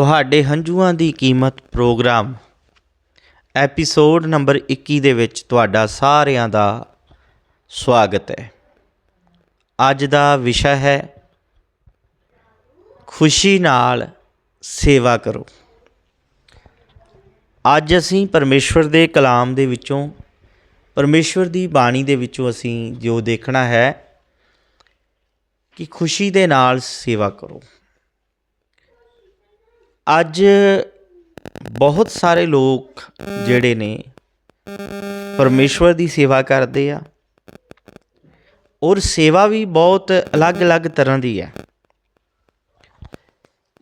ਤੁਹਾਡੇ ਹੰਝੂਆਂ ਦੀ ਕੀਮਤ programme episode number 21 ਦੇ ਵਿੱਚ ਤੁਹਾਡਾ ਸਾਰਿਆਂ ਦਾ ਸਵਾਗਤ ਹੈ। ਅੱਜ ਦਾ ਵਿਸ਼ਾ ਹੈ, ਖੁਸ਼ੀ ਨਾਲ ਸੇਵਾ ਕਰੋ। ਅੱਜ ਅਸੀਂ ਪਰਮੇਸ਼ਵਰ ਦੇ ਕਲਾਮ ਦੇ ਵਿੱਚੋਂ, ਪਰਮੇਸ਼ਵਰ ਦੀ ਬਾਣੀ ਦੇ ਵਿੱਚੋਂ ਅਸੀਂ ਜੋ ਦੇਖਣਾ ਹੈ ਕਿ ਖੁਸ਼ੀ ਦੇ ਨਾਲ ਸੇਵਾ ਕਰੋ। ਅੱਜ ਬਹੁਤ ਸਾਰੇ ਲੋਕ ਜਿਹੜੇ ਨੇ ਪਰਮੇਸ਼ਵਰ ਦੀ ਸੇਵਾ ਕਰਦੇ ਆ ਔਰ ਸੇਵਾ ਵੀ ਬਹੁਤ ਅਲੱਗ-ਅਲੱਗ ਤਰ੍ਹਾਂ ਦੀ ਹੈ।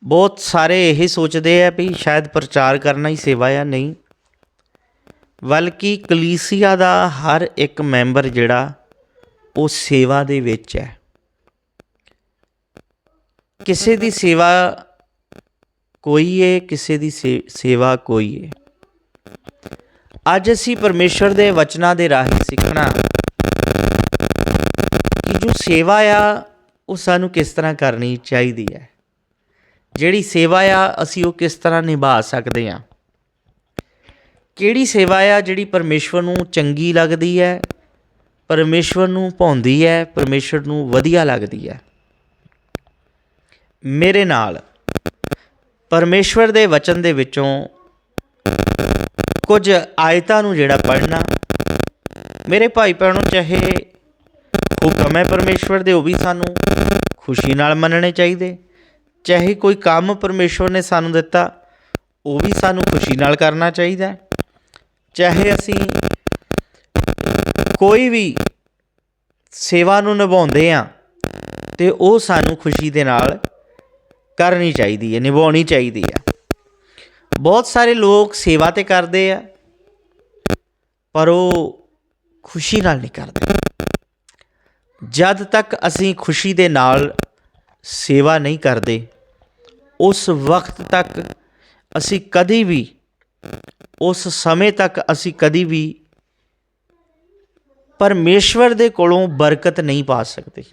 ਬਹੁਤ ਸਾਰੇ ਇਹ ਸੋਚਦੇ ਆ ਵੀ ਸ਼ਾਇਦ ਪ੍ਰਚਾਰ ਕਰਨਾ ਹੀ ਸੇਵਾ ਆ, ਨਹੀਂ। ਬਲਕਿ ਕਲੀਸਿਆ ਦਾ ਹਰ ਇੱਕ ਮੈਂਬਰ ਜਿਹੜਾ, ਉਹ ਸੇਵਾ ਦੇ ਵਿੱਚ ਹੈ। ਕਿਸੇ ਦੀ ਸੇਵਾ ਕੋਈ ਏ, ਕਿਸੇ ਦੀ ਸੇ- ਸੇਵਾ ਕੋਈ ਏ। ਅੱਜ ਅਸੀਂ ਪਰਮੇਸ਼ਰ ਦੇ ਵਚਨਾਂ ਦੇ ਰਾਹੀਂ ਸਿੱਖਣਾ ਕਿ ਜੋ ਸੇਵਾ ਆ, ਉਹ ਸਾਨੂੰ ਕਿਸ ਤਰ੍ਹਾਂ ਕਰਨੀ ਚਾਹੀਦੀ ਹੈ। ਜਿਹੜੀ ਸੇਵਾ ਆ, ਅਸੀਂ ਉਹ ਕਿਸ ਤਰ੍ਹਾਂ ਨਿਭਾ ਸਕਦੇ ਹਾਂ। ਕਿਹੜੀ ਸੇਵਾ ਆ, ਜਿਹੜੀ ਪਰਮੇਸ਼ਵਰ ਨੂੰ ਚੰਗੀ ਲੱਗਦੀ ਹੈ, ਪਰਮੇਸ਼ਵਰ ਨੂੰ ਭਾਉਂਦੀ ਹੈ, ਪਰਮੇਸ਼ਵਰ ਨੂੰ ਵਧੀਆ ਲੱਗਦੀ ਹੈ। ਮੇਰੇ ਨਾਲ ਪਰਮੇਸ਼ਵਰ ਦੇ ਵਚਨ ਦੇ ਵਿੱਚੋਂ ਕੁਝ ਆਇਤਾਂ ਨੂੰ ਜਿਹੜਾ ਪੜ੍ਹਨਾ। ਮੇਰੇ ਭਾਈ ਭੈਣੋ, ਚਾਹੇ ਹੁਕਮ ਹੈ ਪਰਮੇਸ਼ਵਰ ਦੇ, ਉਹ ਵੀ ਸਾਨੂੰ ਖੁਸ਼ੀ ਨਾਲ ਮੰਨਣੇ ਚਾਹੀਦੇ। ਚਾਹੇ ਕੋਈ ਕੰਮ ਪਰਮੇਸ਼ਵਰ ਨੇ ਸਾਨੂੰ ਦਿੱਤਾ, ਉਹ ਵੀ ਸਾਨੂੰ ਖੁਸ਼ੀ ਨਾਲ ਕਰਨਾ ਚਾਹੀਦਾ ਚਾਹੇ ਅਸੀਂ ਕੋਈ ਵੀ ਸੇਵਾ ਨੂੰ ਨਿਭਾਉਂਦੇ ਆ ਤੇ ਉਹ ਸਾਨੂੰ ਖੁਸ਼ੀ ਦੇ ਨਾਲ ਕਰਨੀ ਚਾਹੀਦੀ ਹੈ, ਨਿਭਾਉਣੀ ਚਾਹੀਦੀ ਹੈ। ਬਹੁਤ ਸਾਰੇ ਲੋਕ ਸੇਵਾ ਤੇ ਕਰਦੇ ਆ, ਪਰ ਉਹ ਖੁਸ਼ੀ ਨਾਲ ਨਹੀਂ ਕਰਦੇ। ਜਦ ਤੱਕ ਅਸੀਂ ਖੁਸ਼ੀ ਦੇ ਨਾਲ ਸੇਵਾ ਨਹੀਂ ਕਰਦੇ, ਉਸ ਵਕਤ ਤੱਕ ਅਸੀਂ ਕਦੀ ਵੀ, ਉਸ ਸਮੇਂ ਤੱਕ ਅਸੀਂ ਕਦੀ ਵੀ ਪਰਮੇਸ਼ਵਰ ਦੇ ਕੋਲੋਂ ਬਰਕਤ ਨਹੀਂ ਪਾ ਸਕਦੇ।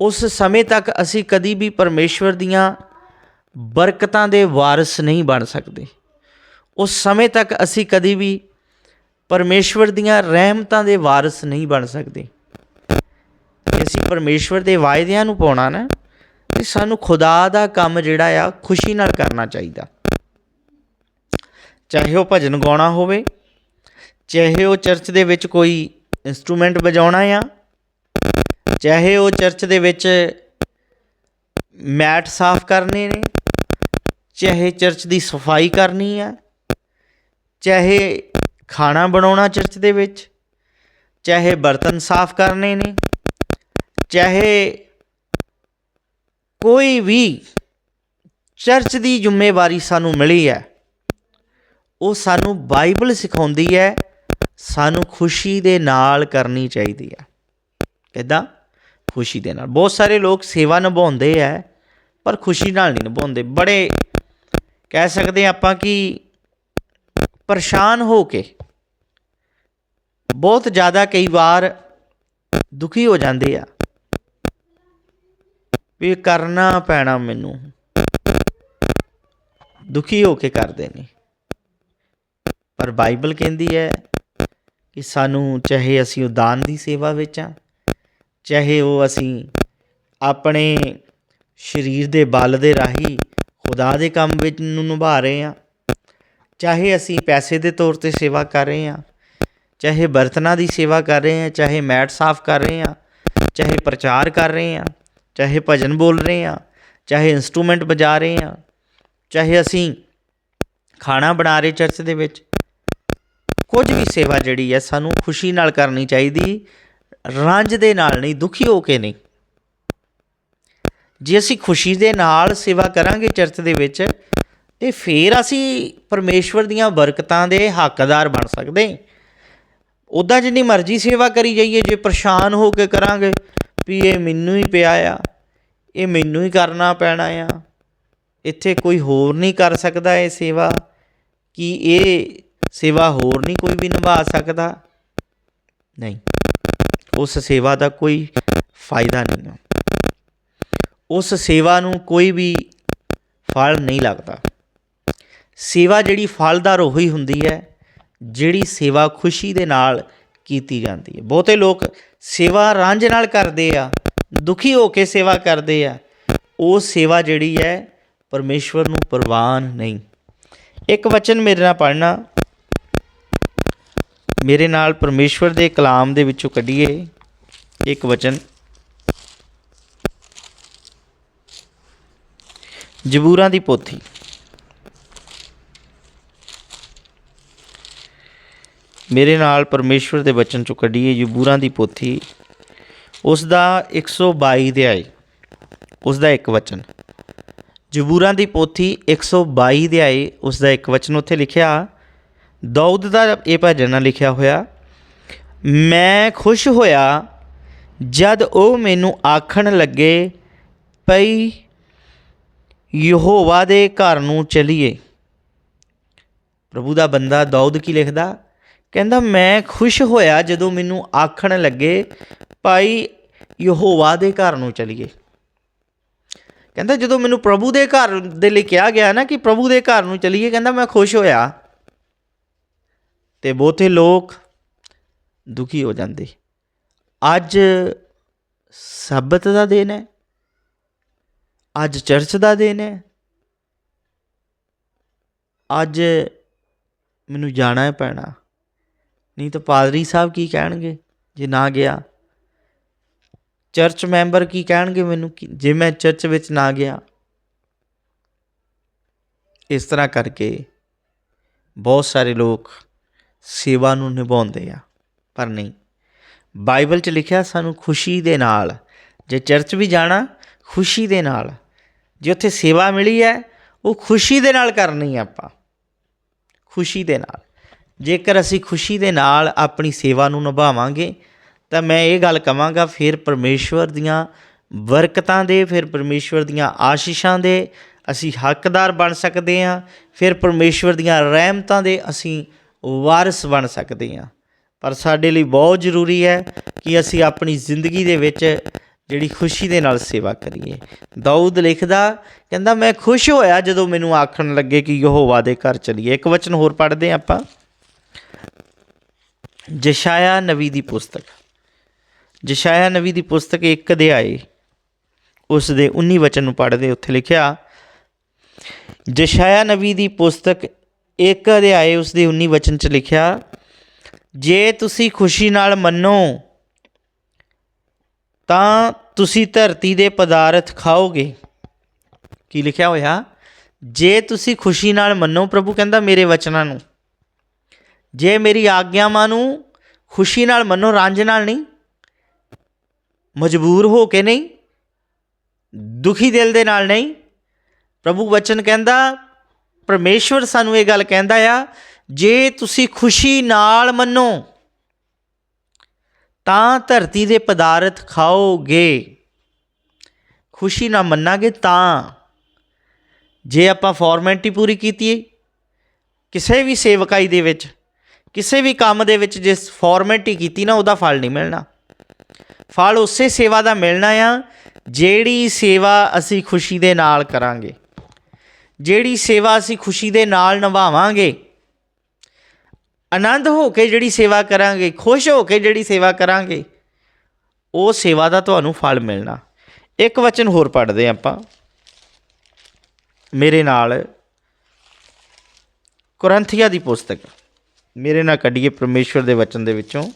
ਉਸ ਸਮੇਂ ਤੱਕ ਅਸੀਂ ਕਦੀ ਵੀ ਪਰਮੇਸ਼ਵਰ ਦੀਆਂ ਬਰਕਤਾਂ ਦੇ ਵਾਰਿਸ ਨਹੀਂ ਬਣ ਸਕਦੇ। ਉਸ ਸਮੇਂ ਤੱਕ ਅਸੀਂ ਕਦੀ ਵੀ ਪਰਮੇਸ਼ਵਰ ਦੀਆਂ ਰਹਿਮਤਾਂ ਦੇ ਵਾਰਿਸ ਨਹੀਂ ਬਣ ਸਕਦੇ। ਅਸੀਂ ਪਰਮੇਸ਼ਵਰ ਦੇ ਵਾਅਦਿਆਂ ਨੂੰ ਪਾਉਣਾ ਨਾ, ਤੇ ਸਾਨੂੰ ਖੁਦਾ ਦਾ ਕੰਮ ਜਿਹੜਾ ਆ, ਖੁਸ਼ੀ ਨਾਲ ਕਰਨਾ ਚਾਹੀਦਾ। ਚਾਹੇ ਉਹ ਭਜਨ ਗਾਉਣਾ ਹੋਵੇ, ਚਾਹੇ ਉਹ ਚਰਚ ਦੇ ਵਿੱਚ ਕੋਈ ਇਨਸਟਰੂਮੈਂਟ ਵਜਾਉਣਾ ਆ ਚਾਹੇ ਉਹ ਚਰਚ ਦੇ ਵਿੱਚ ਮੈਟ ਸਾਫ਼ ਕਰਨੇ ਨੇ, ਚਾਹੇ ਚਰਚ ਦੀ ਸਫ਼ਾਈ ਕਰਨੀ ਆ, ਚਾਹੇ ਖਾਣਾ ਬਣਾਉਣਾ ਚਰਚ ਦੇ ਵਿੱਚ, ਚਾਹੇ ਬਰਤਨ ਸਾਫ਼ ਕਰਨੇ ਨੇ, ਚਾਹੇ ਕੋਈ ਵੀ ਚਰਚ ਦੀ ਜ਼ਿੰਮੇਵਾਰੀ ਸਾਨੂੰ ਮਿਲੀ ਹੈ, ਉਹ ਸਾਨੂੰ ਬਾਈਬਲ ਸਿਖਾਉਂਦੀ ਹੈ, ਸਾਨੂੰ ਖੁਸ਼ੀ ਦੇ ਨਾਲ ਕਰਨੀ ਚਾਹੀਦੀ ਹੈ। ਕਿੱਦਾਂ ਖੁਸ਼ੀ ਦੇ ਨਾਲ। ਬਹੁਤ ਸਾਰੇ ਲੋਕ ਸੇਵਾ ਨਿਭਾਉਂਦੇ ਆ, ਪਰ ਖੁਸ਼ੀ ਨਾਲ ਨਹੀਂ ਨਿਭਾਉਂਦੇ। ਬੜੇ ਕਹਿ ਸਕਦੇ ਆਪਾਂ ਕਿ ਪਰੇਸ਼ਾਨ ਹੋ ਕੇ ਬਹੁਤ ਜ਼ਿਆਦਾ ਕਈ ਵਾਰ ਦੁਖੀ ਹੋ ਜਾਂਦੇ ਆ ਵੀ ਕਰਨਾ ਪੈਣਾ ਮੈਨੂੰ। ਦੁਖੀ ਹੋ ਕੇ ਕਰਦੇ ਨੇ। ਪਰ ਬਾਈਬਲ ਕਹਿੰਦੀ ਹੈ ਕਿ ਸਾਨੂੰ ਚਾਹੇ ਅਸੀਂ ਉਦਾਨ ਦੀ ਸੇਵਾ ਵਿੱਚ ਆ ਚਾਹੇ ਉਹ ਅਸੀਂ ਆਪਣੇ ਸਰੀਰ ਦੇ ਬਲ ਦੇ ਰਾਹੀਂ ਖੁਦਾ ਦੇ ਕੰਮ ਵਿੱਚ ਨੂੰ ਨਿਭਾ ਰਹੇ ਹਾਂ। ਚਾਹੇ ਅਸੀਂ ਪੈਸੇ ਦੇ ਤੌਰ ਤੇ ਸੇਵਾ ਕਰ ਰਹੇ ਹਾਂ, ਚਾਹੇ ਬਰਤਨਾਂ ਦੀ ਸੇਵਾ ਕਰ ਰਹੇ ਹਾਂ, ਚਾਹੇ ਮੈਟ ਸਾਫ਼ ਕਰ ਰਹੇ ਹਾਂ, ਚਾਹੇ ਪ੍ਰਚਾਰ ਕਰ ਰਹੇ ਹਾਂ, ਚਾਹੇ ਭਜਨ ਬੋਲ ਰਹੇ ਹਾਂ, ਚਾਹੇ ਇੰਸਟਰੂਮੈਂਟ ਵਜਾ ਰਹੇ ਹਾਂ, ਚਾਹੇ ਅਸੀਂ ਖਾਣਾ ਬਣਾ ਰਹੇ ਚਰਚ ਦੇ ਵਿੱਚ, ਕੁਝ ਵੀ ਸੇਵਾ ਜਿਹੜੀ ਹੈ ਸਾਨੂੰ ਖੁਸ਼ੀ ਨਾਲ ਕਰਨੀ ਚਾਹੀਦੀ ਰੰਜ ਦੇ ਨਾਲ ਨਹੀਂ, ਦੁਖੀ ਹੋ ਕੇ ਨਹੀਂ। ਜੇ ਅਸੀਂ ਖੁਸ਼ੀ ਦੇ ਨਾਲ ਸੇਵਾ ਕਰਾਂਗੇ ਚਰਚ ਦੇ ਵਿੱਚ, ਤੇ ਫਿਰ ਅਸੀਂ ਪਰਮੇਸ਼ਵਰ ਦੀਆਂ ਬਰਕਤਾਂ ਦੇ ਹੱਕਦਾਰ ਬਣ ਸਕਦੇ। ਉੱਦਾਂ ਜਿੰਨੀ ਮਰਜ਼ੀ ਸੇਵਾ ਕਰੀ ਜਾਈਏ, ਜੇ ਪਰੇਸ਼ਾਨ ਹੋ ਕੇ ਕਰਾਂਗੇ, ਵੀ ਇਹ ਮੈਨੂੰ ਹੀ ਪਿਆ ਆ, ਇਹ ਮੈਨੂੰ ਹੀ ਕਰਨਾ ਪੈਣਾ ਆ, ਇੱਥੇ ਕੋਈ ਹੋਰ ਨਹੀਂ ਕਰ ਸਕਦਾ ਇਹ ਸੇਵਾ, ਕਿ ਇਹ ਸੇਵਾ ਹੋਰ ਨਹੀਂ ਕੋਈ ਵੀ ਨਿਭਾ ਸਕਦਾ? ਨਹੀਂ। ਉਸ ਸੇਵਾ ਦਾ ਕੋਈ ਫਾਇਦਾ ਨਹੀਂ ਹੈ। ਉਸ ਸੇਵਾ ਨੂੰ ਕੋਈ ਵੀ ਫਲ ਨਹੀਂ ਲੱਗਦਾ। ਸੇਵਾ ਜਿਹੜੀ ਫਲਦਾਰ ਉਹੀ ਹੁੰਦੀ ਹੈ, ਜਿਹੜੀ ਸੇਵਾ ਖੁਸ਼ੀ ਦੇ ਨਾਲ ਕੀਤੀ ਜਾਂਦੀ ਹੈ। ਬਹੁਤੇ ਲੋਕ ਸੇਵਾ ਰਾਂਝ ਨਾਲ ਕਰਦੇ ਆ, ਦੁਖੀ ਹੋ ਕੇ ਸੇਵਾ ਕਰਦੇ ਆ। ਉਹ ਸੇਵਾ ਜਿਹੜੀ ਹੈ, ਪਰਮੇਸ਼ਵਰ ਨੂੰ ਪ੍ਰਵਾਨ ਨਹੀਂ। ਇੱਕ ਵਚਨ ਮੇਰੇ ਨਾਲ ਪੜ੍ਹਨਾ। ਮੇਰੇ ਨਾਲ ਪਰਮੇਸ਼ਵਰ ਦੇ ਕਲਾਮ ਦੇ ਵਿੱਚੋਂ ਕੱਢੀਏ ਇੱਕ ਵਚਨ। ਜਬੂਰਾਂ ਦੀ ਪੋਥੀ। ਮੇਰੇ ਨਾਲ ਪਰਮੇਸ਼ਵਰ ਦੇ ਵਚਨ ਚੋਂ ਕੱਢੀਏ ਜਬੂਰਾਂ ਦੀ ਪੋਥੀ। ਉਸ ਦਾ 122 ਦੇ ਆਏ। ਉਸ ਦਾ ਇੱਕ ਵਚਨ। ਜਬੂਰਾਂ ਦੀ ਪੋਥੀ 122 ਦੇ ਆਏ। ਉਸ ਦਾ ਇੱਕ ਵਚਨ ਉੱਥੇ ਲਿਖਿਆ ਦਾਊਦ ਦਾ ਇਹ ਭਜਨ ਲਿਖਿਆ ਹੋਇਆ, ਮੈਂ ਖੁਸ਼ ਹੋਇਆ ਜਦ ਉਹ ਮੈਨੂੰ ਆਖਣ ਲੱਗੇ ਪਈ ਯਹੋਵਾ ਦੇ ਘਰ ਨੂੰ ਚਲੀਏ। ਪ੍ਰਭੂ ਦਾ ਬੰਦਾ ਦਾਊਦ ਕੀ ਲਿਖਦਾ? ਕਹਿੰਦਾ, ਮੈਂ ਖੁਸ਼ ਹੋਇਆ ਜਦੋਂ ਮੈਨੂੰ ਆਖਣ ਲੱਗੇ, ਭਾਈ ਯਹੋਵਾ ਦੇ ਘਰ ਨੂੰ ਚਲੀਏ। ਕਹਿੰਦਾ, ਜਦੋਂ ਮੈਨੂੰ ਪ੍ਰਭੂ ਦੇ ਘਰ ਦੇ ਲਈ ਕਿਹਾ ਗਿਆ ਨਾ ਕਿ ਪ੍ਰਭੂ ਦੇ ਘਰ ਨੂੰ ਚਲੀਏ, ਕਹਿੰਦਾ, ਮੈਂ ਖੁਸ਼ ਹੋਇਆ ਅਤੇ ਬਹੁਤੇ ਲੋਕ ਦੁਖੀ ਹੋ ਜਾਂਦੇ। ਅੱਜ ਸਬਤ ਦਾ ਦਿਨ ਹੈ। ਅੱਜ ਚਰਚ ਦਾ ਦਿਨ ਹੈ। ਅੱਜ ਮੈਨੂੰ ਜਾਣਾ ਪੈਣਾ। ਨਹੀਂ ਤਾਂ ਪਾਦਰੀ ਸਾਹਿਬ ਕੀ ਕਹਿਣਗੇ? ਜੇ ਨਾ ਗਿਆ। ਚਰਚ ਮੈਂਬਰ ਕੀ ਕਹਿਣਗੇ ਮੈਨੂੰ? ਕਿ ਜੇ ਮੈਂ ਚਰਚ ਵਿੱਚ ਨਾ ਗਿਆ। ਇਸ ਤਰ੍ਹਾਂ ਕਰਕੇ ਬਹੁਤ ਸਾਰੇ ਲੋਕ ਸੇਵਾ ਨੂੰ ਨਿਭਾਉਂਦੇ ਆ, ਪਰ ਨਹੀਂ। ਬਾਈਬਲ 'ਚ ਲਿਖਿਆ, ਸਾਨੂੰ ਖੁਸ਼ੀ ਦੇ ਨਾਲ, ਜੇ ਚਰਚ ਵੀ ਜਾਣਾ, ਖੁਸ਼ੀ ਦੇ ਨਾਲ। ਜੇ ਉੱਥੇ ਸੇਵਾ ਮਿਲੀ ਹੈ, ਉਹ ਖੁਸ਼ੀ ਦੇ ਨਾਲ ਕਰਨੀ ਹੈ ਆਪਾਂ। ਖੁਸ਼ੀ ਦੇ ਨਾਲ। ਜੇਕਰ ਅਸੀਂ ਖੁਸ਼ੀ ਦੇ ਨਾਲ ਆਪਣੀ ਸੇਵਾ ਨੂੰ ਨਿਭਾਵਾਂਗੇ, ਤਾਂ ਮੈਂ ਇਹ ਗੱਲ ਕਵਾਂਗਾ, ਫਿਰ ਪਰਮੇਸ਼ਵਰ ਦੀਆਂ ਬਰਕਤਾਂ ਦੇ, ਫਿਰ ਪਰਮੇਸ਼ਵਰ ਦੀਆਂ ਆਸ਼ੀਸ਼ਾਂ ਦੇ ਅਸੀਂ ਹੱਕਦਾਰ ਬਣ ਸਕਦੇ ਹਾਂ, ਫਿਰ ਪਰਮੇਸ਼ਵਰ ਦੀਆਂ ਰਹਿਮਤਾਂ ਦੇ ਅਸੀਂ ਵਾਰਿਸ ਬਣ ਸਕਦੇ ਹਾਂ। ਪਰ ਸਾਡੇ ਲਈ ਬਹੁਤ ਜ਼ਰੂਰੀ ਹੈ ਕਿ ਅਸੀਂ ਆਪਣੀ ਜ਼ਿੰਦਗੀ ਦੇ ਵਿੱਚ ਜਿਹੜੀ ਖੁਸ਼ੀ ਦੇ ਨਾਲ ਸੇਵਾ ਕਰੀਏ। ਦਾਊਦ ਲਿਖਦਾ, ਕਹਿੰਦਾ, ਮੈਂ ਖੁਸ਼ ਹੋਇਆ ਜਦੋਂ ਮੈਨੂੰ ਆਖਣ ਲੱਗੇ ਕਿ ਯਹੋਵਾ ਦੇ ਘਰ ਚਲੀਏ। ਇੱਕ ਵਚਨ ਹੋਰ ਪੜ੍ਹਦੇ ਹਾਂ ਆਪਾਂ। ਜਸ਼ਾਇਆ ਨਵੀ ਦੀ ਪੁਸਤਕ। ਜਸ਼ਾਇਆ ਨਵੀ ਦੀ ਪੁਸਤਕ ਇੱਕ ਦੇ ਆਏ ਉਸ ਦੇ 19 ਵਚਨ ਨੂੰ ਪੜ੍ਹਦੇ, ਉੱਥੇ ਲਿਖਿਆ ਜਸ਼ਾਇਆ ਨਵੀ ਦੀ ਪੁਸਤਕ ਇੱਕ ਅਧਿਆਏ ਉਸ ਦੇ 19 ਵਚਨ 'ਚ ਲਿਖਿਆ, ਜੇ ਤੁਸੀਂ ਖੁਸ਼ੀ ਨਾਲ ਮੰਨੋ, ਤਾਂ ਤੁਸੀਂ ਧਰਤੀ ਦੇ ਪਦਾਰਥ ਖਾਓਗੇ। ਕੀ ਲਿਖਿਆ ਹੋਇਆ? ਜੇ ਤੁਸੀਂ ਖੁਸ਼ੀ ਨਾਲ ਮੰਨੋ, ਪ੍ਰਭੂ ਕਹਿੰਦਾ ਮੇਰੇ ਵਚਨਾਂ ਨੂੰ। ਜੇ ਮੇਰੀ ਆਗਿਆਵਾਂ ਨੂੰ ਖੁਸ਼ੀ ਨਾਲ ਮੰਨੋ, ਰਾਂਝ ਨਾਲ ਨਹੀਂ, ਮਜਬੂਰ ਹੋ ਕੇ ਨਹੀਂ, ਦੁਖੀ ਦਿਲ ਦੇ ਨਾਲ ਨਹੀਂ, ਪ੍ਰਭੂ ਵਚਨ ਕਹਿੰਦਾ ਪਰਮੇਸ਼ਵਰ ਸਾਨੂੰ ਇਹ ਗੱਲ ਕਹਿੰਦਾ ਆ, ਜੇ ਤੁਸੀਂ ਖੁਸ਼ੀ ਨਾਲ ਮੰਨੋ, ਤਾਂ ਧਰਤੀ ਦੇ ਪਦਾਰਥ ਖਾਓਗੇ। ਖੁਸ਼ੀ ਨਾਲ ਮੰਨਾਂਗੇ ਤਾਂ। ਜੇ ਆਪਾਂ ਫਾਰਮੈਲਿਟੀ ਪੂਰੀ ਕੀਤੀ ਕਿਸੇ ਵੀ ਸੇਵਕਾਈ ਦੇ ਵਿੱਚ, ਕਿਸੇ ਵੀ ਕੰਮ ਦੇ ਵਿੱਚ ਜਿਸ ਫਾਰਮੈਲਿਟੀ ਕੀਤੀ ਨਾ, ਉਹਦਾ ਫਲ ਨਹੀਂ ਮਿਲਣਾ। ਫਲ ਉਸੇ ਸੇਵਾ ਦਾ ਮਿਲਣਾ ਆ, ਜਿਹੜੀ ਸੇਵਾ ਅਸੀਂ ਖੁਸ਼ੀ ਦੇ ਨਾਲ ਕਰਾਂਗੇ। ਜਿਹੜੀ ਸੇਵਾ ਅਸੀਂ ਖੁਸ਼ੀ ਦੇ ਨਾਲ ਨਿਭਾਵਾਂਗੇ, ਆਨੰਦ ਹੋ ਕੇ ਜਿਹੜੀ ਸੇਵਾ ਕਰਾਂਗੇ, ਖੁਸ਼ ਹੋ ਕੇ ਜਿਹੜੀ ਸੇਵਾ ਕਰਾਂਗੇ, ਉਹ ਸੇਵਾ ਦਾ ਤੁਹਾਨੂੰ ਫਲ ਮਿਲਣਾ। ਇੱਕ ਵਚਨ ਹੋਰ ਪੜ੍ਹਦੇ ਆਪਾਂ। ਮੇਰੇ ਨਾਲ ਕੁਰੰਥੀਆ ਦੀ ਪੁਸਤਕ। ਮੇਰੇ ਨਾਲ ਕੱਢੀਏ ਪਰਮੇਸ਼ਵਰ ਦੇ ਵਚਨ ਦੇ ਵਿੱਚੋਂ।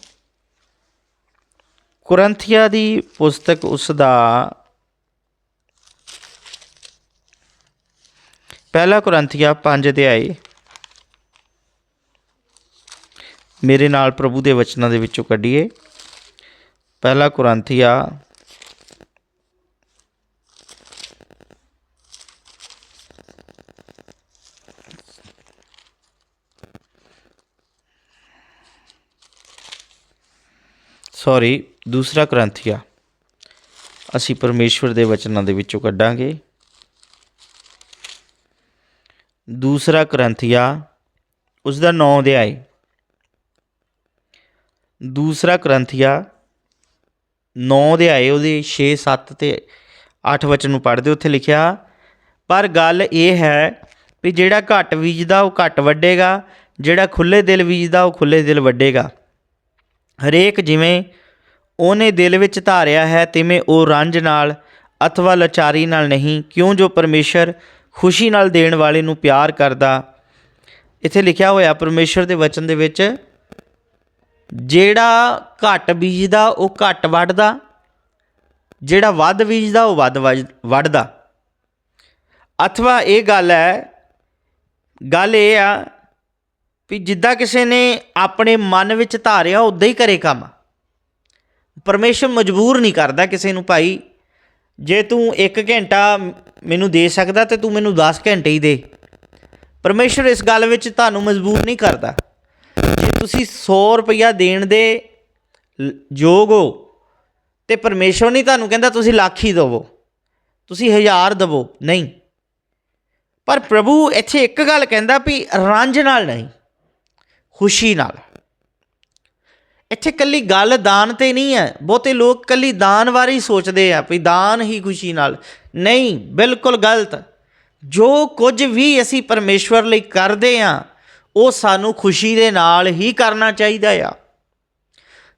ਕੁਰੰਥੀਆ ਦੀ ਪੁਸਤਕ ਉਸ ਦਾ ਪਹਿਲਾ ਕੁਰੰਥੀਆ 5 ਅਧਿਆਏ ਮੇਰੇ ਨਾਲ ਪ੍ਰਭੂ ਦੇ ਵਚਨਾਂ ਦੇ ਵਿੱਚੋਂ ਕੱਢੀਏ। ਪਹਿਲਾ ਕੁਰੰਥੀਆ ਸੌਰੀ ਦੂਸਰਾ ਕੁਰੰਥੀਆ। ਅਸੀਂ ਪਰਮੇਸ਼ਵਰ ਦੇ ਵਚਨਾਂ ਦੇ ਵਿੱਚੋਂ ਕੱਢਾਂਗੇ। ਦੂਸਰਾ ਕਰੰਥੀਆ ਉਸ ਦਾ 9 ਅਧਿਆਏ ਦੂਸਰਾ ਕੁਰੰਥੀਆ 9 ਅਧਿਆਏ ਉਹਦੇ 6 7 ਤੇ 8 ਵਚਨ ਨੂੰ ਪੜ੍ਹਦੇ ਉੱਥੇ ਲਿਖਿਆ, ਪਰ ਗੱਲ ਇਹ ਹੈ ਵੀ ਜਿਹੜਾ ਘੱਟ ਬੀਜਦਾ ਉਹ ਘੱਟ ਵੱਢੇਗਾ ਜਿਹੜਾ ਖੁੱਲੇ ਦਿਲ ਬੀਜਦਾ ਉਹ ਖੁੱਲੇ ਦਿਲ ਵੱਢੇਗਾ ਹਰੇਕ ਜਿਵੇਂ ਉਹਨੇ ਦਿਲ ਵਿੱਚ ਧਾਰਿਆ ਹੈ, ਤਿਵੇਂ ਉਹ ਰੰਜ ਨਾਲ ਅਥਵਾ ਲਾਚਾਰੀ ਨਾਲ ਨਹੀਂ, ਕਿਉਂ ਜੋ ਪਰਮੇਸ਼ਰ ਖੁਸ਼ੀ ਨਾਲ ਦੇਣ ਵਾਲੇ ਨੂੰ ਪਿਆਰ ਕਰਦਾ। ਇੱਥੇ ਲਿਖਿਆ ਹੋਇਆ, ਪਰਮੇਸ਼ਰ ਦੇ ਵਚਨ ਦੇ ਵਿੱਚ, ਜਿਹੜਾ ਘੱਟ ਬੀਜਦਾ, ਉਹ ਘੱਟ ਵੱਢਦਾ। ਜਿਹੜਾ ਵੱਧ ਬੀਜਦਾ, ਉਹ ਵੱਧ ਵੱਜ- ਵੱਢਦਾ। ਅਥਵਾ ਇਹ ਗੱਲ ਹੈ, ਗੱਲ ਇਹ ਆ ਵੀ ਜਿੱਦਾਂ ਕਿਸੇ ਨੇ ਆਪਣੇ ਮਨ ਵਿੱਚ ਧਾਰਿਆ, ਉਦਾਂ ਹੀ ਕਰੇ ਕੰਮ। ਪਰਮੇਸ਼ਰ ਮਜਬੂਰ ਨਹੀਂ ਕਰਦਾ ਕਿਸੇ ਨੂੰ ਭਾਈ ਜੇ ਤੂੰ 1 ਘੰਟਾ ਮੈਨੂੰ ਦੇ ਸਕਦਾ ਤੇ ਤੂੰ ਮੈਨੂੰ 10 ਘੰਟੇ ਹੀ ਦੇ। ਪਰਮੇਸ਼ਰ ਇਸ ਗੱਲ ਵਿੱਚ ਤੁਹਾਨੂੰ ਮਜਬੂਰ ਨਹੀਂ ਕਰਦਾ। ਜੇ ਤੁਸੀਂ 100 ਰੁਪਇਆ ਦੇਣ ਦੇ ਯੋਗ ਹੋ, ਤੇ ਪਰਮੇਸ਼ਰ ਨਹੀਂ ਤੁਹਾਨੂੰ ਕਹਿੰਦਾ ਤੁਸੀਂ ਲੱਖ ਹੀ ਦੇਵੋ। ਤੁਸੀਂ ਹਜ਼ਾਰ ਦੇਵੋ। ਨਹੀਂ। ਪਰ ਪ੍ਰਭੂ ਇੱਥੇ ਇੱਕ ਗੱਲ ਕਹਿੰਦਾ ਵੀ ਰੰਜ ਨਾਲ ਨਹੀਂ, ਖੁਸ਼ੀ ਨਾਲ। ਇੱਥੇ ਕੱਲੀ ਗੱਲ ਦਾਨ ਤੇ ਨਹੀਂ ਹੈ। ਬਹੁਤੇ ਲੋਕ ਕੱਲੀ ਦਾਨ ਬਾਰੇ ਹੀ ਸੋਚਦੇ ਆ ਵੀ ਦਾਨ ਹੀ ਖੁਸ਼ੀ ਨਾਲ। ਨਹੀਂ, ਬਿਲਕੁਲ ਗਲਤ। ਜੋ ਕੁਝ ਵੀ ਅਸੀਂ ਪਰਮੇਸ਼ਵਰ ਲਈ ਕਰਦੇ ਆ, ਉਹ ਸਾਨੂੰ ਖੁਸ਼ੀ ਦੇ ਨਾਲ ਹੀ ਕਰਨਾ ਚਾਹੀਦਾ ਆ।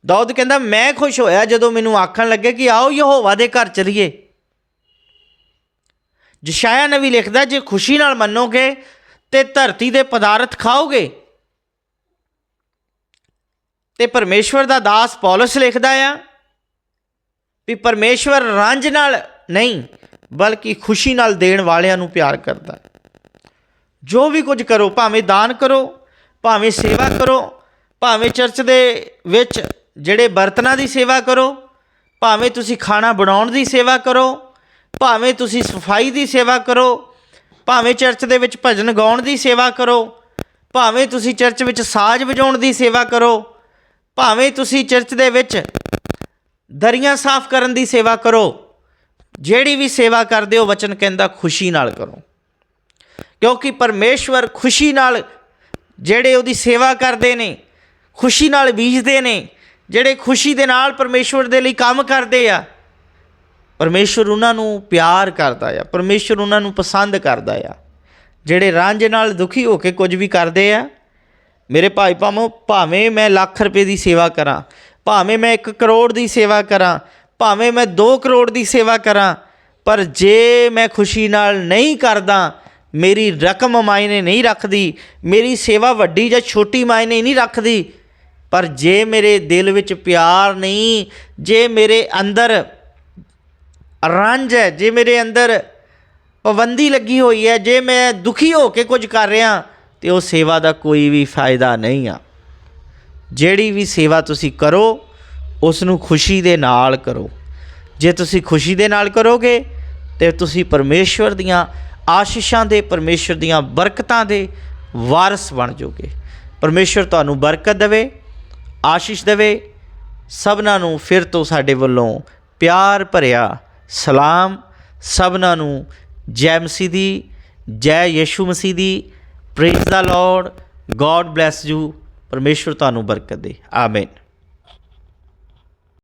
ਦਾਊਦ ਕਹਿੰਦਾ, ਮੈਂ ਖੁਸ਼ ਹੋਇਆ ਜਦੋਂ ਮੈਨੂੰ ਆਖਣ ਲੱਗੇ ਕਿ ਆਓ ਯਹੋਵਾ ਦੇ ਘਰ ਚਲੀਏ। ਜਸ਼ਾਇਆ ਨਵੀ ਲਿਖਦਾ, ਜੇ ਖੁਸ਼ੀ ਨਾਲ ਮੰਨੋਗੇ ਤੇ ਧਰਤੀ ਦੇ ਪਦਾਰਥ ਖਾਓਗੇ ਤੇ ਪਰਮੇਸ਼ਵਰ ਦਾ ਦਾਸ ਪੌਲਸ ਲਿਖਦਾ ਆ ਵੀ ਪਰਮੇਸ਼ਵਰ ਰੰਜ ਨਾਲ ਨਹੀਂ, ਬਲਕਿ ਖੁਸ਼ੀ ਨਾਲ ਦੇਣ ਵਾਲਿਆਂ ਨੂੰ ਪਿਆਰ ਕਰਦਾ। ਜੋ ਵੀ ਕੁਝ ਕਰੋ, ਭਾਵੇਂ ਦਾਨ ਕਰੋ, ਭਾਵੇਂ ਸੇਵਾ ਕਰੋ, ਭਾਵੇਂ ਚਰਚ ਦੇ ਵਿੱਚ ਜਿਹੜੇ ਬਰਤਨਾਂ ਦੀ ਸੇਵਾ ਕਰੋ, ਭਾਵੇਂ ਤੁਸੀਂ ਖਾਣਾ ਬਣਾਉਣ ਦੀ ਸੇਵਾ ਕਰੋ, ਭਾਵੇਂ ਤੁਸੀਂ ਸਫ਼ਾਈ ਦੀ ਸੇਵਾ ਕਰੋ, ਭਾਵੇਂ ਚਰਚ ਦੇ ਵਿੱਚ ਭਜਨ ਗਾਉਣ ਦੀ ਸੇਵਾ ਕਰੋ, ਭਾਵੇਂ ਤੁਸੀਂ ਚਰਚ ਵਿੱਚ ਸਾਜ਼ ਵਜਾਉਣ ਦੀ ਸੇਵਾ ਕਰੋ ਭਾਵੇਂ ਤੁਸੀਂ ਚਰਚ ਦੇ ਵਿੱਚ ਦਰੀਆਂ ਸਾਫ਼ ਕਰਨ ਦੀ ਸੇਵਾ ਕਰੋ, ਜਿਹੜੀ ਵੀ ਸੇਵਾ ਕਰਦੇ ਹੋ, ਵਚਨ ਕਹਿੰਦਾ ਖੁਸ਼ੀ ਨਾਲ ਕਰੋ। ਕਿਉਂਕਿ ਪਰਮੇਸ਼ਵਰ ਖੁਸ਼ੀ ਨਾਲ ਜਿਹੜੇ ਉਹਦੀ ਸੇਵਾ ਕਰਦੇ ਨੇ, ਖੁਸ਼ੀ ਨਾਲ ਬੀਜਦੇ ਨੇ, ਜਿਹੜੇ ਖੁਸ਼ੀ ਦੇ ਨਾਲ ਪਰਮੇਸ਼ਵਰ ਦੇ ਲਈ ਕੰਮ ਕਰਦੇ ਆ, ਪਰਮੇਸ਼ਵਰ ਉਹਨਾਂ ਨੂੰ ਪਿਆਰ ਕਰਦਾ ਆ, ਪਰਮੇਸ਼ਵਰ ਉਹਨਾਂ ਨੂੰ ਪਸੰਦ ਕਰਦਾ ਆ। ਜਿਹੜੇ ਰਾਂਝੇ ਨਾਲ ਦੁਖੀ ਹੋ ਕੇ ਕੁਝ ਵੀ ਕਰਦੇ ਆ ਮੇਰੇ ਭਾਈ ਭਾਵੇਂ ਭਾਵੇਂ ਮੈਂ ਲੱਖ ਰੁਪਏ ਦੀ ਸੇਵਾ ਕਰਾਂ, ਭਾਵੇਂ ਮੈਂ 1 ਕਰੋੜ ਦੀ ਸੇਵਾ ਕਰਾਂ, ਭਾਵੇਂ ਮੈਂ 2 ਕਰੋੜ ਦੀ ਸੇਵਾ ਕਰਾਂ, ਪਰ ਜੇ ਮੈਂ ਖੁਸ਼ੀ ਨਾਲ ਨਹੀਂ ਕਰਦਾ, ਮੇਰੀ ਰਕਮ ਮਾਇਨੇ ਨਹੀਂ ਰੱਖਦੀ, ਮੇਰੀ ਸੇਵਾ ਵੱਡੀ ਜਾਂ ਛੋਟੀ ਮਾਇਨੇ ਨਹੀਂ ਰੱਖਦੀ, ਪਰ ਜੇ ਮੇਰੇ ਦਿਲ ਵਿੱਚ ਪਿਆਰ ਨਹੀਂ, ਜੇ ਮੇਰੇ ਅੰਦਰ ਰੰਜ ਹੈ, ਜੇ ਮੇਰੇ ਅੰਦਰ ਪਾਬੰਦੀ ਲੱਗੀ ਹੋਈ ਹੈ, ਜੇ ਮੈਂ ਦੁਖੀ ਹੋ ਕੇ ਕੁਝ ਕਰ ਰਿਹਾ ਤੇ ਉਹ ਸੇਵਾ ਦਾ ਕੋਈ ਵੀ ਫਾਇਦਾ ਨਹੀਂ ਆ। ਜਿਹੜੀ ਵੀ ਸੇਵਾ ਤੁਸੀਂ ਕਰੋ ਉਸ ਨੂੰ ਖੁਸ਼ੀ ਦੇ ਨਾਲ ਕਰੋ। ਜੇ ਤੁਸੀਂ ਖੁਸ਼ੀ ਦੇ ਨਾਲ ਕਰੋਗੇ, ਤੇ ਤੁਸੀਂ ਪਰਮੇਸ਼ਵਰ ਦੀਆਂ ਆਸ਼ੀਸ਼ਾਂ ਦੇ, ਪਰਮੇਸ਼ਵਰ ਦੀਆਂ ਬਰਕਤਾਂ ਦੇ ਵਾਰਸ ਬਣ ਜਾਓਗੇ। ਪਰਮੇਸ਼ਵਰ ਤੁਹਾਨੂੰ ਬਰਕਤ ਦੇਵੇ, ਆਸ਼ੀਸ਼ ਦੇਵੇ। ਸਭਨਾਂ ਨੂੰ ਫਿਰ ਤੋਂ ਸਾਡੇ ਵੱਲੋਂ ਪਿਆਰ ਭਰਿਆ ਸਲਾਮ। ਸਭਨਾਂ ਨੂੰ ਜੈ ਮਸੀਹ ਦੀ, ਜੈ ਯਿਸੂ ਮਸੀਹ ਦੀ praise the Lord God bless you ਪਰਮੇਸ਼ਵਰ ਤੁਹਾਨੂੰ ਬਰਕਤ ਦੇ। ਆਮੇਨ